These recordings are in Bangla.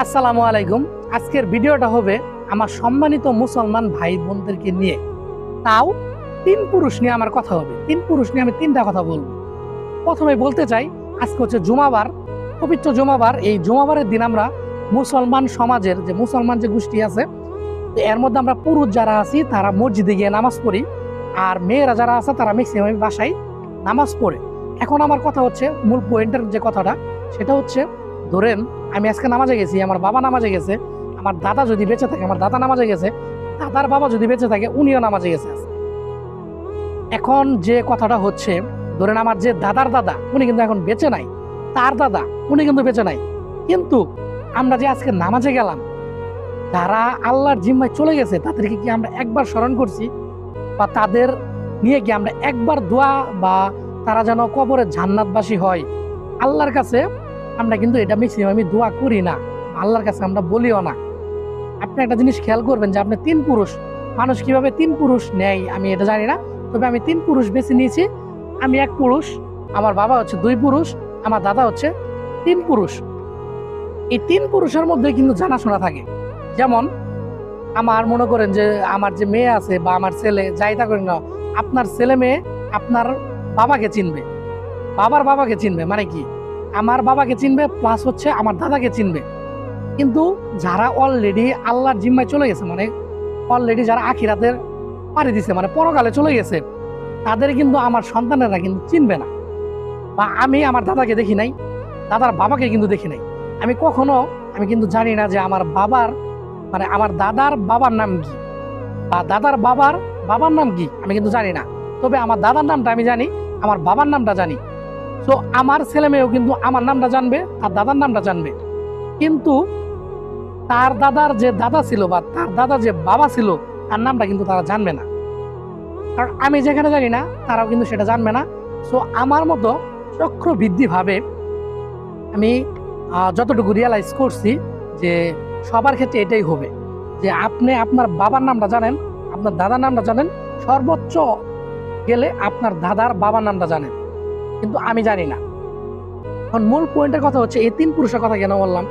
আসসালামু আলাইকুম। আজকের ভিডিওটা হবে আমার সম্মানিত মুসলমান ভাই বোনদেরকে নিয়ে। তাও তিন পুরুষ নিয়ে আমার কথা হবে। তিন পুরুষ নিয়ে আমি তিনটা কথা বলব। প্রথমে বলতে চাই, আজকে হচ্ছে জুমাবার। পবিত্র জুমাবার। এই জুমাবারের দিন আমরা মুসলমান সমাজের যে মুসলমান যে গোষ্ঠী আছে, এর মধ্যে আমরা পুরুষ যারা আছি, তারা মসজিদে গিয়ে নামাজ পড়ি। আর মেয়েরা যারা আছে, তারা ম্যাক্সিমাম বাসায় নামাজ পড়ে। এখন আমার কথা হচ্ছে, মূল পয়েন্টের যে কথাটা, সেটা হচ্ছে ধরেন, আমি আজকে নামাজে গেছি, আমার বাবা নামাজে গেছে, আমার দাদা যদি বেঁচে থাকে, আমার দাদা নামাজে গেছে, দাদার বাবা যদি বেঁচে থাকে, উনিও নামাজে গেছে এখন যে কথাটা হচ্ছে, ধরেন আমার যে দাদার দাদা, উনি কিন্তু এখন বেঁচে নাই, তার দাদা, উনি কিন্তু বেঁচে নাই। কিন্তু আমরা যে আজকে নামাজে গেলাম, যারা আল্লাহর জিম্মায় চলে গেছে, তাদেরকে কি আমরা একবার স্মরণ করছি? বা তাদের নিয়ে কি আমরা একবার দোয়া বা তারা যেন কবরে জান্নাতবাসী হয়? আল্লাহর কাছে আমরা কিন্তু এটা ম্যাক্সিমামই দোয়া করি না। আল্লাহর কাছে আমরা বলিও না। আপনি একটা জিনিস খেয়াল করবেন যে আপনি তিন পুরুষ। মানুষ কীভাবে তিন পুরুষ নেয়, আমি এটা জানি না। তবে আমি তিন পুরুষ বেছে নিয়েছি। আমি এক পুরুষ, আমার বাবা হচ্ছে দুই পুরুষ, আমার দাদা হচ্ছে তিন পুরুষ। এই তিন পুরুষের মধ্যে কিন্তু জানাশোনা থাকে। যেমন, আমার মনে করেন যে আমার যে মেয়ে আছে বা আমার ছেলে, যাই থাকুক না আপনার ছেলে মেয়ে আপনার বাবাকে চিনবে। বাবার বাবাকে চিনবে মানে কি? আমার বাবাকে চিনবে প্লাস হচ্ছে আমার দাদাকে চিনবে। কিন্তু যারা অলরেডি আল্লাহর জিম্মায় চলে গেছে মানে অলরেডি যারা আখিরাতের পাড়ি দিছে মানে পরকালে চলে গেছে, তাদের কিন্তু আমার সন্তানেরা কিন্তু চিনবে না। বা আমি আমার দাদাকে দেখি নাই, দাদার বাবাকে কিন্তু দেখি নাই। আমি কখনো, আমি কিন্তু জানি না যে আমার বাবার মানে আমার দাদার বাবার নাম কি, বা দাদার বাবার বাবার নাম কি, আমি কিন্তু জানি না। তবে আমার দাদার নামটা আমি জানি, আমার বাবার নামটা জানি। তো আমার ছেলে মেয়েও কিন্তু আমার নামটা জানবে তার দাদার নামটা জানবে। কিন্তু তার দাদার যে দাদা ছিল বা তার দাদা যে বাবা ছিল, তার নামটা কিন্তু তারা জানবে না। কারণ আমি যেখানে জানি না, তারাও কিন্তু সেটা জানবে না। সো আমার মতো চক্রবৃদ্ধি ভাবে আমি যতটুকু রিয়ালাইজ করছি যে সবার ক্ষেত্রে এটাই হবে যে আপনি আপনার বাবার নামটা জানেন, আপনার দাদার নামটা জানেন, সর্বোচ্চ গেলে আপনার দাদার বাবার নামটা জানেন। কিন্তু আমি জানি না। এখন মূল পয়েন্টের কথা হচ্ছে, এই তিন পুরুষের কথা কেন বললাম?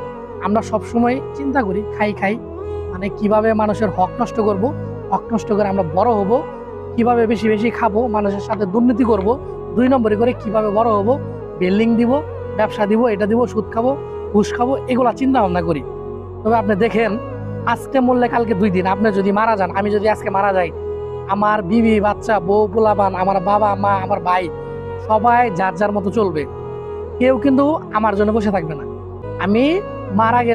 আমরা সব সময় চিন্তা করি, খাই খাই মানে কীভাবে মানুষের হক নষ্ট করব, হক নষ্ট করে আমরা বড় হব, কীভাবে বেশি বেশি খাব, মানুষের সাথে দুর্নীতি করব, দুই নম্বরে করে কীভাবে বড় হব, বিল্ডিং দিব, ব্যবসা দিব, এটা দিব, সুদ খাব, ঘুষ খাব, এগুলা চিন্তা ভাবনা করি। তবে আপনি দেখেন, আজকে মরলে কালকে দুই দিন, আপনি যদি মারা যান, আমি যদি আজকে মারা যাই, আমার বিবি, বাচ্চা, বউ, পোলাপান, আমার বাবা, মা, আমার ভাই সবাই যার যার মতো চলবে। কেউ কিন্তু আমার জন্য বসে থাকবে না। আমি মারা